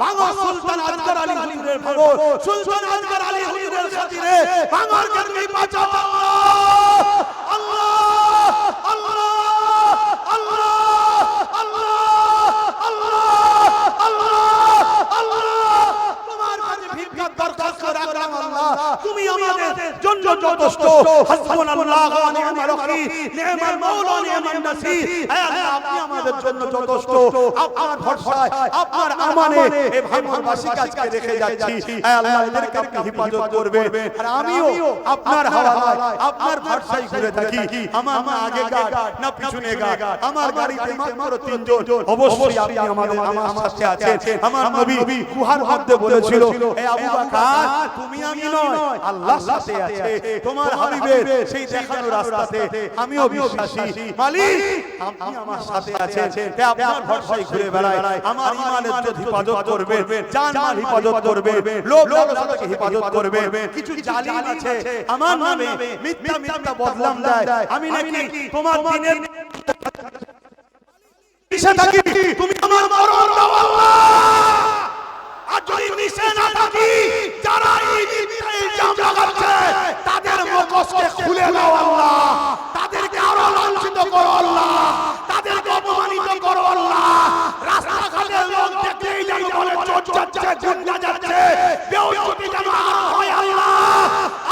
ভাঙো সুলতান আজগর আলী হুজুরের ভাঙো সুলতান আজগর আলী হুজুরের খাতিরে ভাঙার কেন্দ্রে বাঁচাও আল্লাহ আল্লাহ আল্লাহ আল্লাহ আল্লাহ আল্লাহ তোমার ভিক্ষার দরখাস্ত রাখলাম আল্লাহ। তুমি আমাদের জন্য যথেষ্ট। হাসবুনাল্লাহ ওয়া নি'মাল ওয়াকিল নি'মাল মাওলা নি'মান নাসির। হে আল্লাহ আপনি আমাদের জন্য যথেষ্ট। আপনার ভরসায় আপনার আমানে এই ভাঙনবাসী কাজকে রেখে যাচ্ছি। হে আল্লাহ এদেরকে আপনি হেফাজত করবেন। আর আমিও আপনার হাওয়ায় আপনার ভরসায় ঘুরে থাকি। আমার মা আগে গাড় না পিছনে গাড়। আমার গাড়িতে মাত্র তিনজন। অবশ্যই আপনি আমাদের আমার সাথে আছেন। আমার নবী গুহার মধ্যে বলেছিল হে আবু বকর তুমি আমি নয় আল্লাহ সাথে আছে তোমার হাবিবের সেই দেখানো রাস্তাতে আমিও বিশ্বাসী মালিক আপনি আমার সাথে আছেন হে আপনার ভরসায় ঘুরে বেড়াই আমার ইমানের যদি হেফাজত করবে জান মাল হেফাজত করবে লোক লালসাকে হেফাজত করবে কিছু জালিম আছে আমার নামে মিথ্যা মিথ্যা বদলাম দেয় আমি নাকি তোমার দিনের থাকি তুমি আমার মরণ দাও আল্লাহ আর যদি মিশে না থাকি যারা এই মিথ্যা ইলজাম লাগাচ্ছে তাদের মুখোশকে আল্লাহ, তাদেরকে আরও লাঞ্ছিত করো আল্লাহ, তাদেরকে অপমানিত করো আল্লাহ। রাস্তাঘাটে লোক দেখলেই যেন বলে, চোর যাচ্ছে গুন্ডা যাচ্ছে কেউ যেন আরও হয় আল্লাহ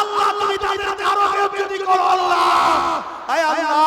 আল্লাহ তুমি তাদেরকে আরও বেউজ্জতি করো আল্লাহ আয় আল্লাহ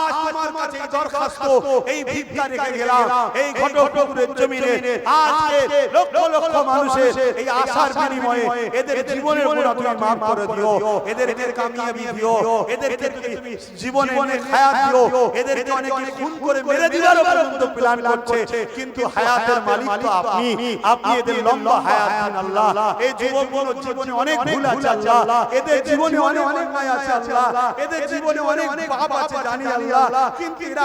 আজ তোমার কাছে এই দরখাস্ত এই ভিক্ষা রেখে গেলাম এই ঘটকপুরের জমিনে। আজকে লক্ষ লক্ষ মানুষের এই আশার বিনিময়ে এদের জীবনের গোড়া তুমি মাফ করে দিও। এদেরকে কামিয়াবি দিও। এদেরকে তুমি জীবনে অনেক হায়াত দিও। এদেরকে অনেকে খুন করে মেরে দিলার পর্যন্ত প্ল্যান করছে। কিন্তু হায়াতের মালিক তো আপনি। আপনি। এদের লম্বা হায়াত দিন আল্লাহ। এই যুবকগুলোর জীবনে অনেক ভুল আছে আল্লাহ এদের জীবনে অনেক অন্যায় আছে আল্লাহ। এদের জীবনে অনেক পাপ আছে জানি আল্লাহ। কিন্তু এরা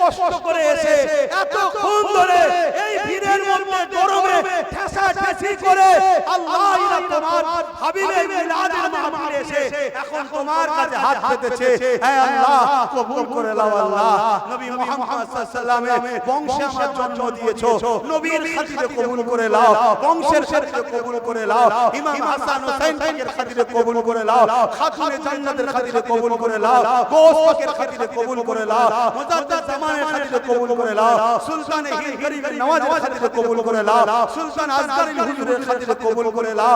কষ্ট করে এসে এত খুন ধরে এই ভিড়ের মধ্যে গরমে ঠেসা ঠেসি করে আল্লাহ তোমার হাবিবের মিলাদের মাহফিলে এসে এখন তোমার কাছে হাত পেতেছে। হে আল্লাহ কবুল করে নাও আল্লাহ। নবী মুহাম্মদ সাল্লাল্লাহু আলাইহি বংশে আমার জন্ম দিয়েছ। নবীর খাতিরে কবুল করে নাও। বংশের খাতিরে কবুল করে নাও। ইমাম হাসান হোসেন এর খাতিরে কবুল করে নাও। খাতুনে জান্নাতের খাতিরে কবুল করে নাও গোসকের খাতিরে কবুল করে নাও। মুজাদ্দাদ জামানের খাতিরে কবুল করে নাও। সুলতান হিন্দ গরিবের নওয়াজের খাতিরে কবুল করে নাও। সুলতান আজকারী হুজুরের খাতিরে কবুল করে নাও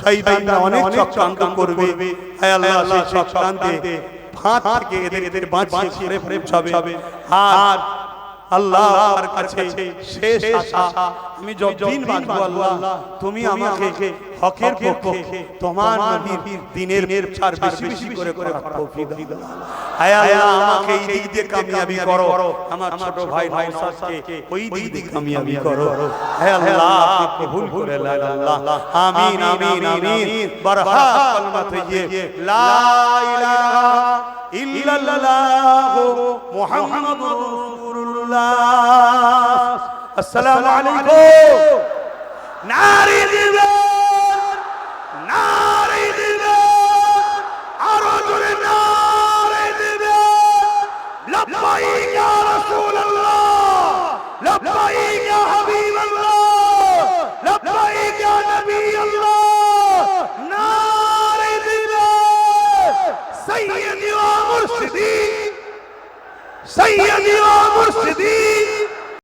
শয়তানরা অনেক চক্রান্ত করবে। হে আল্লাহ সেই চক্রান্তে ফাঁদ থেকে এদের এদের বাঁচিয়ে ফিরে পৌঁছাবে। আর আল্লাহর কাছে শেষ আশা। আমি যতদিন বাঁচবো আল্লাহ তুমি আমাকে হকের পক্ষে তোমার নবীর দিনের ছাড় বেশি বেশি করে করে তৌফিক দাও। হায় আল্লাহ আমাকে এই দিক দিয়ে কামিয়াবি করো। আমার ছোট ভাই নওশাদকে ওই দিক দিয়ে কামিয়াবি করো। হে আল্লাহ আপনি কবুল করে নেন আল্লাহ। আমিন আমিন আমিন বারহা কলমা থেকে লা ইলাহা ইল্লাল্লাহ মুহাম্মাদুর রাসূলুল্লাহ। আসসালামু আলাইকুম। لبيك يا رسول الله لبيك